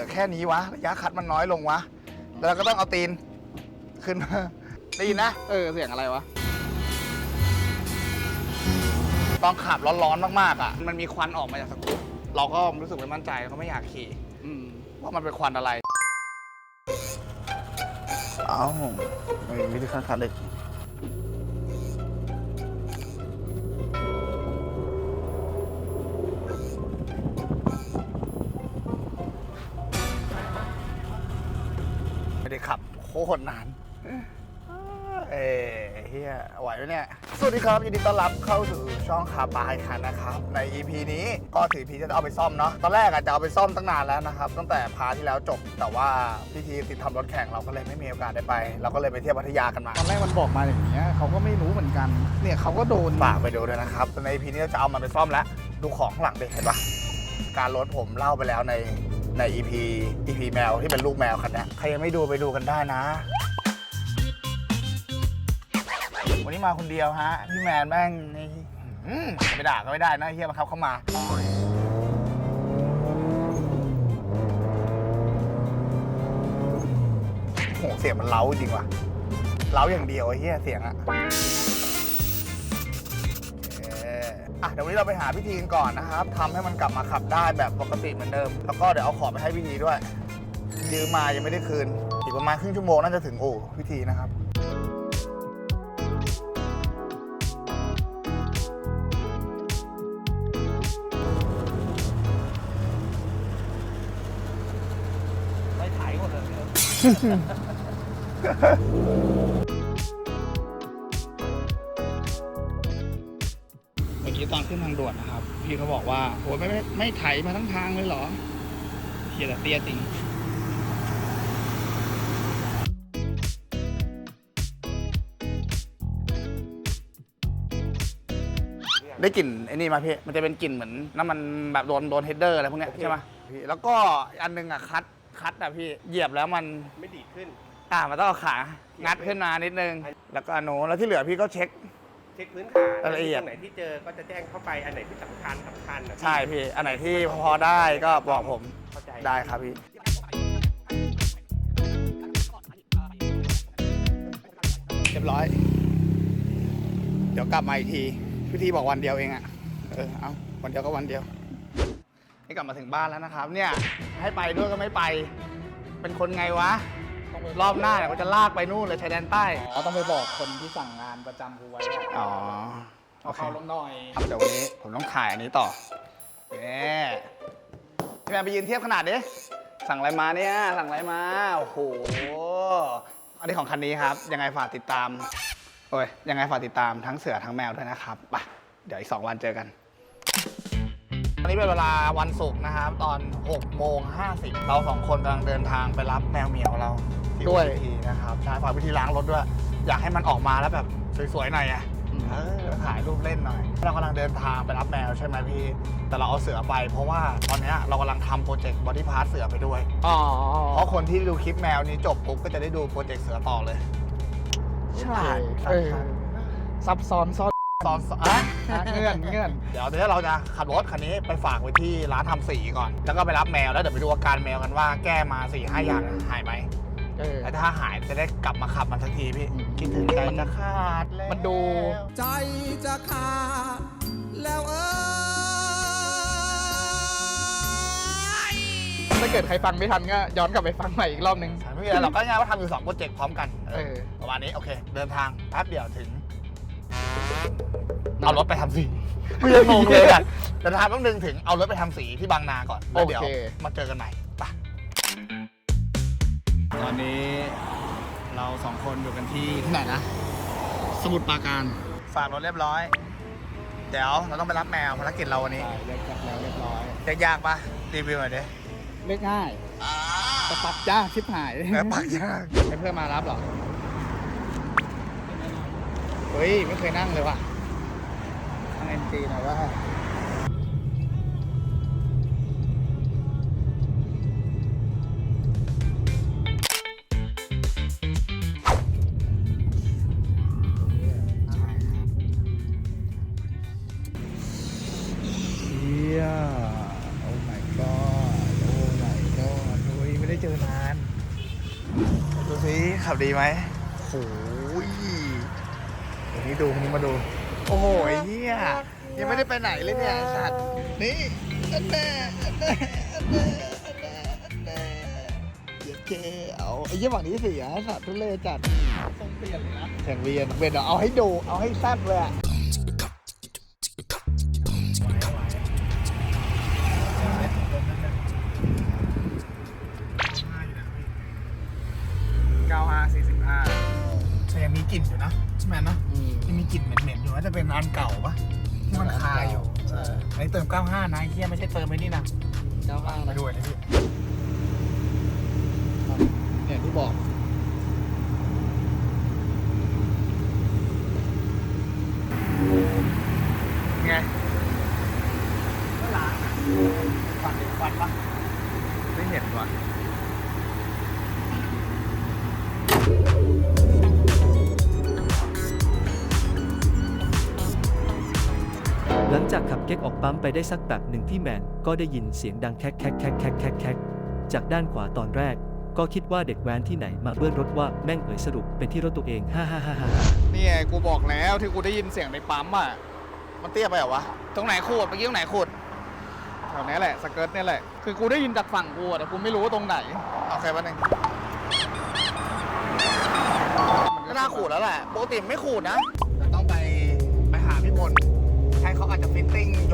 เหลือแค่นี้วะระยะคัดมันน้อยลงวะแล้วเราก็ต้องเอาตีน ขึ้นมาได้ยินนะ เออเสียงอะไรวะ ตอนขับร้อนๆมากๆอะ มันมีควันออกมาจากสกูตเราก็รู้สึกไม่มั่นใจเราก็ไม่อยากขี่อืมว่ามันเป็นควันอะไร เอ้าไม่มีที่คัดคัดเลย คตรนานเอ้เฮียไหวไหมเนี่ย สวัสดีครับ ยินดีต้อนรับเข้าสู่ช่องขาปลายคันนะครับ ใน EP นี้ก็ถือพีจะเอาไปซ่อมเนาะ ตอนแรกอาจจะเอาไปซ่อมตั้งนานแล้วนะครับ ตั้งแต่พาร์ทที่แล้วจบ แต่ว่าพี่ทีติดทำรถแข่งเราก็เลยไม่มีโอกาสได้ไป เราก็เลยไปเที่ยวพัทยากันมาตอนแรกมันบอกมาอย่างเงี้ยเขาก็ไม่รู้เหมือนกัน เนี่ยเขาก็โดนฝากไปดูด้วยนะครับ ใน EP นี้เราจะเอามันไปซ่อมแล้ว ดูของข้างหลังดิเห็นปะการรถผมเล่าไปแล้วใน ใน EP EP แมวที่เป็นลูกแมวคันเนี้ยใครยังไม่ดูไปดูกันได้นะ วันนี้มาคนเดียวฮะ พี่แมนแม่งนี่อืมไม่ด่าก็ไม่ได้นะเฮียบังคับเข้ามาโหเสียงมันเล้าจริงว่ะเล้าอย่างเดียวไอ้เฮียเสียงอะ อ่ออะเดี๋ยววันนี้เราไปหาพิธีกันก่อนนะครับทำให้มันกลับมาขับได้แบบปกติเหมือนเดิม แล้วก็เดี๋ยวเอาของไปให้พิธีด้วย ยืมมายังไม่ได้คืน อีกประมาณครึ่งชั่วโมงน่าจะถึงอู่พิธีนะครับไม่ถ่ายหมดเลย เมื่อกี้ตอนขึ้นทางด่วนนะครับ พี่เขาบอกว่าโอ้ยไม่ไม่ไม่ไถมาทั้งทางเลยเหรอเฮียแต่เตี้ยจริงได้กลิ่นไอ้นี่มาพี่ มันจะเป็นกลิ่นเหมือนน้ำมันแบบโดนโดนเฮดเดอร์อะไรพวกเนี้ยใช่ไหมพี่แล้วก็อันหนึงอะคัดคัดอะพี่เหยียบแล้วมันไม่ดีดขึ้น อ่ามันต้องเอาขางัดขึ้นมานิดนึง แล้วก็อันโน้นแล้วที่เหลือพี่ก็เช็คเช็คพื้นฐานรายละเอียดตรงไหนที่เจอก็จะแจ้งเข้าไปอันไหนที่สำคัญสำคัญอะใช่พี่ อันไหนที่พอได้ก็บอกผมเข้าใจ ได้ครับพี่ เรียบร้อย เดี๋ยวกลับมาอีกทีพิธีบอกวันเดียวเองอะเออเอาวันเดียวก็วันเดียว นี่กลับมาถึงบ้านแล้วนะครับ เนี่ย ให้ไปด้วยก็ไม่ไป เป็นคนไงวะ รอบหน้าเนี่ยก็จะลากไปนู่นเลยชายแดนใต้เขาต้องไปบอกคนที่สั่งงานประจำกูไว้อะอ๋อเอาเขาลงหน่อย ครับเดี๋ยววันนี้ผมต้องถ่ายอันนี้ต่อเนี่พี่แมนไปยืนเทียบขนาดดิ สั่งอะไรมาเนี่ย สั่งอะไรมา โอ้โห อันนี้ของคันนี้ครับ ยังไงฝากติดตาม โอ้ย ยังไงฝากติดตามทั้งเสือทั้งแมวด้วยนะครับไปเดี๋ยวอีก 2 วันเจอกัน ตอนนี้เป็นเวลาวันศุกร์นะครับตอน6โมง50 เราสองคนกำลังเดินทางไปรับแมวเหมียวเราที่ด้วยพิธีนะครับใช่ฝากพิธีล้างรถด้วย อยากให้มันออกมาแล้วแบบสวยๆหน่อยอะเออถ่ายรูปเล่นหน่อย เรากำลังเดินทางไปรับแมวใช่ไหมพี่ แต่เราเอาเสือไป เพราะว่าตอนเนี้ยเรากำลังทำโปรเจกต์บอดี้พาร์ทเสือไปด้วย อ๋อเพราะคนที่ดูคลิปแมวนี้จบปุ๊บก็จะได้ดูโปรเจกต์เสือต่อเลย ใช่เออซับซ้อนซ่อน ตอนสอะเงื่อนเงื่อนเดี๋ยวเดี๋ยวเราจะขับรถคันนี้ไปฝากไว้ที่ร้านทำสีก่อน แล้วก็ไปรับแมวแล้วเดี๋ยวไปดูอาการแมวกันว่าแก้มา4ี่ห้าอย่างหายไหมเออแล้วถ้าหายจะได้กลับมาขับมันสักทีพี่อืมคิดถึงใจจะขาดแล้วมันดู ใจจะขาดแล้วเอ้ยถ้าเกิดใครฟังไม่ทันก็ย้อนกลับไปฟังใหม่อีกรอบนึงไม่มีอะไรเราก็ง่ายว่าทำอยู่สองโปรเจกต์พร้อมกันเออประมาณนี้โอเค เดินทางแป๊บเดียวถึง เอารถไปทำสีกูยังงงเลยอะเดินทางแป๊บนึงถึงเอารถไปทำสีที่บางนาก่อนแล้วเดี๋ยวโอเค มาเจอกันใหม่ไป ตอนนี้เราสองคนอยู่กันที่ที่ไหนนะ สมุดปราการฝากรถเรียบร้อย เดี๋ยวเราต้องไปรับแมวภารกิจเราวันนี้ใช่เรียกจับแล้วเรียบร้อยยากๆปะรีวิวหน่อยดิเรียกง่ายแต่ปรับจ้าชิบหายแม่ปักยากให้เพื่อนมารับเหรอ เฮ้ย ไม่เคยนั่งเลยว่ะนั่งเอ็นจีหน่อยว่าเฮียโอ้ my god โอ้ my god โอ้ได้เจอนานดูสิขับดีไหมโอ้ ดี๋ยวนี้ดูคนนี้มาดู โอ้โหไอ้เหี้ยยังไม่ได้ไปไหนเลยเนี่ยไอ้สัตว์นี่อันแน่อันแน่อันแน่อันแน่อันแน่เดี๋ยวเคเอาไอ้เหี้ยฝั่งนี้เสียสัตว์ทุเรศจัดทรงเปลี่ยนเลยนะแข่งเวียนเวียนเดี๋ยวเอาให้ดูเอาให้แซ่บเลยอะ นะไอ้เฮียไม่ใช่เติมไอ้นี่นะเก้าห้าไปนะดูอันนี้พี่เนี่ยที่บอก ไงก็ล้างอะฟันเห็นฟันปะไม่เห็นว่ะ หลังจากขับเก๊กออกปั๊มไปได้สักแบบหนึ่งพี่แมนก็ได้ยินเสียงดังแคกแคกแคกแคกแคกแคกจากด้านขวาตอนแรก ก็คิดว่าเด็กแว้นที่ไหนมาเบิ้ลรถว่าแม่งเอ๋ยสรุปเป็นที่รถตัวเองฮ่าฮ่าฮ่าฮ่านี่ไงกูบอกแล้วที่กูได้ยินเสียงในปั๊มอะ มันเตี้ยไปเหรอวะ ตรงไหนขูดเมื่อกี้ตรงไหนขูดแถวนี้แหละสเกิร์ตเนี่ยแหละ คือกูได้ยินจากฝั่งกูอะแต่กูไม่รู้ว่าตรงไหนโอเควันหนึ่งก็น่าขูดแล้วแหละปกติไม่ขูดนะ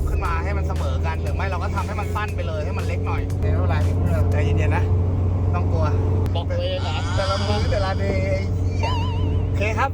กขึ้นมาให้มันเสมอกันหรือไม่เราก็ทำให้มันสั้นไปเลยให้มันเล็กหน่อยไม่เป็นไรใจเย็นๆนะ ต้องกลัวบอกตัวเองนะแต่ละมือแต่ละเดย์ไอ้เหี้ยโอเคครับ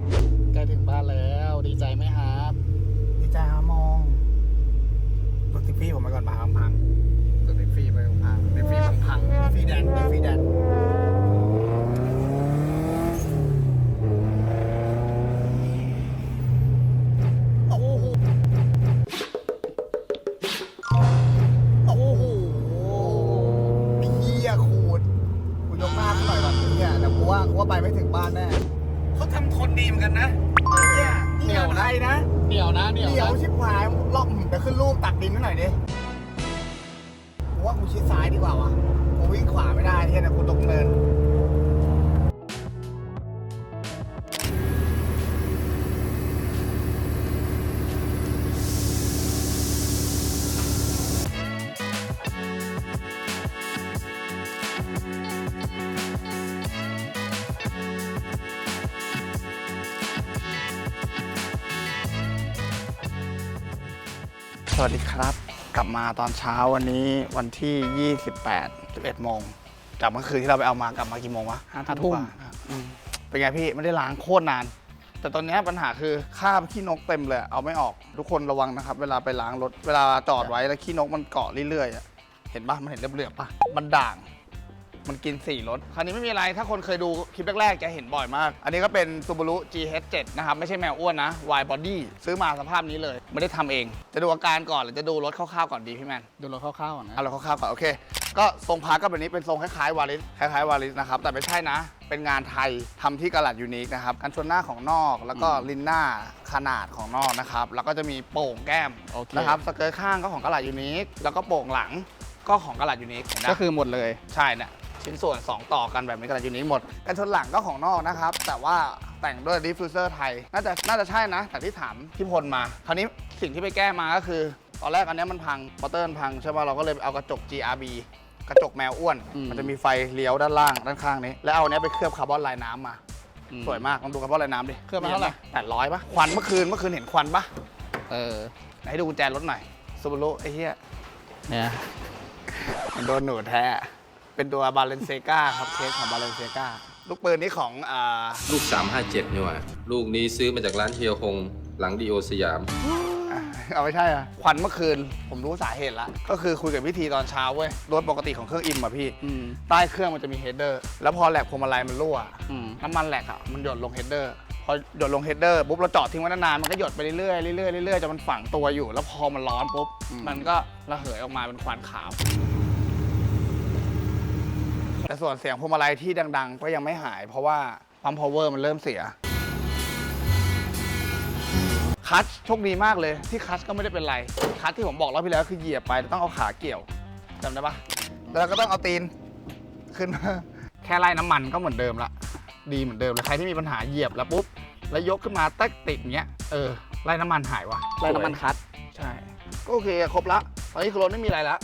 ไปไม่ถึงบ้านแน่เขาทำทนดีเหมือนกันนะไอ้เหี้ยนี่งานไทยนะเหนียวนะเหนียวเดี๋ยวนะชิบหายรอบเดี๋ยวขึ้นรูปตักดินให้หน่อยดิกูว่ากูชิดซ้ายดีกว่าวะกูวิ่งขวาไม่ได้ที่นะกูตกเนิน วัสดีครับ กลับมาตอนเช้าวันนี้วันที่ 28 11โมงจากเมื่อคืนที่เราไปเอามากลับมากี่โมงวะห้าทุ่มกว่าอืมเป็นไงพี่ไม่ได้ล้างโคตรนาน แต่ตอนเนี้ยปัญหาคือคราบขี้นกเต็มเลย เอาไม่ออกทุกคนระวังนะครับ เวลาไปล้างรถเวลาจอดไว้แล้วขี้นกมันเกาะเรื่อยๆอะเห็นปะมันเห็นเหลือบๆปะมันด่าง มันกินสี่รถคราวนี้ไม่มีอะไร ถ้าคนเคยดูคลิปแรกๆ จะเห็นบ่อยมาก อันนี้ก็เป็น Subaru GH7 นะครับ ไม่ใช่แมวอ้วนนะ Wide Body ซื้อมาสภาพนี้เลย ไม่ได้ทำเอง จะดูอาการก่อนหรือจะดูรถคร่าวๆก่อนดีพี่แมน ดูรถคร่าวๆก่อนนะ เอาเราคร่าวๆก่อน โอเค ก็ทรงพาร์ทก็แบบนี้เป็นทรงคล้ายๆวาลิส คล้ายๆวาลิสนะครับ แต่ไม่ใช่นะ เป็นงานไทยทำที่กาลัดยูนิคนะครับ กันชนหน้าของนอก แล้วก็ลินหน้าขนาดของนอกนะครับ แล้วก็จะมีโป่งแก้มโอเคนะครับ สเกิร์ตข้างก็ของกาลัดยูนิค แล้วก็โป่งหลังก็ของกาลัดยูนิคเห็นไหมก็คือหมดเลย ใช่เนี่ย ชิ้นส่วน 2 ต่อกันแบบนี้กันอยู่นี้หมดกันชนหลังก็ของนอกนะครับ แต่ว่าแต่งด้วยดิฟฟิวเซอร์ไทย น่าจะน่าจะใช่นะแต่ที่ถามพี่พลมา คราวนี้สิ่งที่ไปแก้มาก็คือ ตอนแรกอันเนี้ยมันพังมอเตอร์มันพังใช่ป่ะเราก็เลยเอากระจก GRB กระจกแมวอ้วน อืม มันจะมีไฟเลี้ยวด้านล่างด้านข้างนี้ แล้วเอาอันเนี้ยไปเคลือบคาร์บอนลายน้ำมาอืสวยมากลองดูคาร์บอนลายน้ำดิเคลือบมาเท่าไหร่ แปดร้อยปะควันเมื่อคืนเมื่อคืนเห็นควันปะเออไหนให้ดูกุญแจรถหน่อยซูบารุไอ้เหี้ยเนี่ยมันโดนหนูแท้ เป็นตัวบาเลนเซกาครับเคสของบาเลนเซกาลูกปืนนี้ของอ่าลูก 357นี่หว่าลูกนี้ซื้อมาจากร้านเฮียฮงหลังดีโอสยามอะเอาไม่ใช่อะควันเมื่อคืนผมรู้สาเหตุแล้วก็คือคุยกับพิธีตอนเช้าเว้ยรถปกติของเครื่องอิมอะพี่ อืมใต้เครื่องมันจะมีเฮดเดอร์แล้วพอแหลกพวงมาลัยมันรั่ว อืม น้ำมันแหลกอะมันหยดลงเฮดเดอร์พอหยดลงเฮดเดอร์ปุ๊บเราจอดทิ้งไว้นานๆมันก็หยดไปเรื่อยๆเรื่อยๆเรื่อยๆจนมันฝังตัวอยู่ แล้วพอมันร้อนปุ๊บ อืม มันก็ระเหยออกมาเป็นควันขาว แต่ส่วนเสียงพวงมาลัยที่ดัง ๆ ก็ยังไม่หาย เพราะว่าปั๊มพาวเวอร์มันเริ่มเสีย คัชโชคดีมากเลยที่คัชก็ไม่ได้เป็นไร คัชที่ผมบอกรอบที่แล้วคือเหยียบไปแล้วต้องเอาขาเกี่ยวจำได้ปะแล้วเราก็ต้องเอาตีนขึ้นแค่ไล่น้ำมันก็เหมือนเดิมละ ดีเหมือนเดิมเลยใครที่มีปัญหาเหยียบแล้วปุ๊บแล้วยกขึ้นมาแต๊กติดอย่างเงี้ยเออไล่น้ำมันหายวะไล่น้ำมันคัดใช่ก็โอเคครบละตอนนี้คือรถไม่มีอะไรละ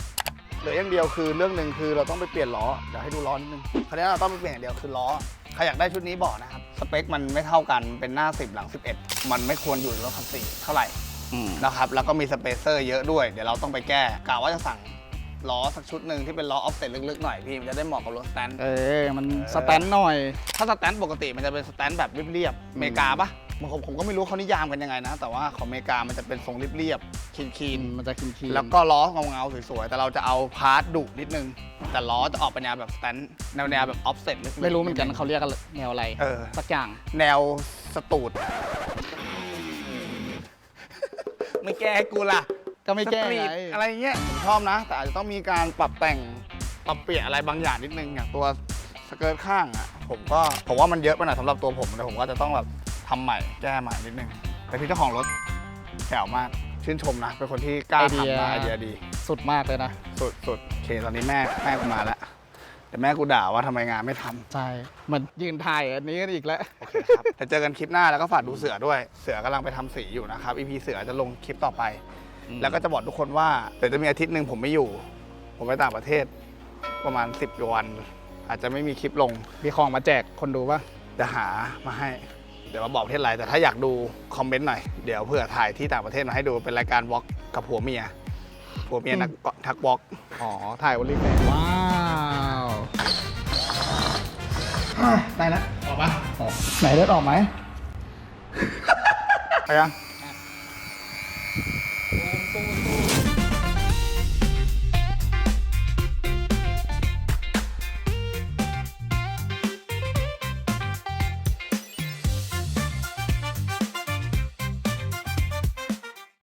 เหลืออย่างเดียวคือเรื่องหนึ่งคือเราต้องไปเปลี่ยนล้อเดี๋ยวให้ดูล้อนิดนึงคราวนี้เราต้องไปเปลี่ยนอย่างเดียวคือล้อใครอยากได้ชุดนี้บอกนะครับสเปคมันไม่เท่ากันเป็นหน้า 10 หลัง 11 มันไม่ควรอยู่ในรถคันสี่เท่าไหร่อืมนะครับแล้วก็มีสเปเซอร์เยอะด้วยเดี๋ยวเราต้องไปแก้กะว่าจะสั่งล้อสักชุดหนึ่งที่เป็นล้อออฟเซ็ตลึกๆหน่อยพี่มันจะได้เหมาะกับรถสแตนเออมันสแตนหน่อย ถ้าสแตนปกติมันจะเป็นสแตนแบบเรียบๆอเมริกาปะ ผมผมผมก็ไม่รู้เขานิยามกันยังไงนะ แต่ว่าของอเมริกามันจะเป็นทรงเรียบๆคีนๆมันจะคินคีแล้วก็ล้อเงาๆสวยๆ แต่เราจะเอาพาร์ทดุนิดนึง แต่ล้อจะออกเป็นแนวแบบสแตนแนวแนวแบบออฟเซ็ตไม่รู้เหมือนกันเขาเรียกกันแนวอะไรเออ สักอย่าง แนวสตูด ไม่แก้ให้กูล่ะก็ไม่แก้สตรีทไง อะไรเงี้ยผมชอบนะ แต่อาจจะต้องมีการปรับแต่งปรับเปลี่ยนอะไรบางอย่างนิดนึงอย่างตัวสเกิร์ตข้างอะผมก็ผมว่ามันเยอะไปหน่อยสำหรับตัวผมแต่ผมก็จะต้องแบบ ทำใหม่แก้ใหม่นิดนึง แต่พี่เจ้าของรถแจ๋วมาก ชื่นชมนะ เป็นคนที่กล้าทำนะไอเดียดี สุดมากเลยนะ สุดสุดโอเคตอนนี้แม่แม่กูมาแล้วแต่แม่กูด่าว่าทำไมงานไม่ทำ ใช่เหมือนยืนถ่ายอันนี้กันอีกแล้ว โอเคครับ แต่เจอกันคลิปหน้าแล้วก็ฝากดูเสือด้วย เสือกำลังไปทำสีอยู่นะครับ EP เสือจะลงคลิปต่อไปอืมแล้วก็จะบอกทุกคนว่าเดี๋ยวจะมีอาทิตย์หนึ่งผมไม่อยู่ ผมไปต่างประเทศประมาณ 10กว่าวัน อาจจะไม่มีคลิปลงมีของมาแจกคนดูป่ะจะหามาให้ เดี๋ยวมาบอกประเทศอะไรแต่ถ้าอยากดูคอมเมนต์หน่อย เดี๋ยวเผื่อถ่ายที่ต่างประเทศมาให้ดูเป็นรายการวอล์กกับผัวเมียผัวเมียนักทักวอล์กอ๋อ ถ่ายวันรีแฟนว้าวได้แล้วออกปะไหนเลือดออกไหมไปยัง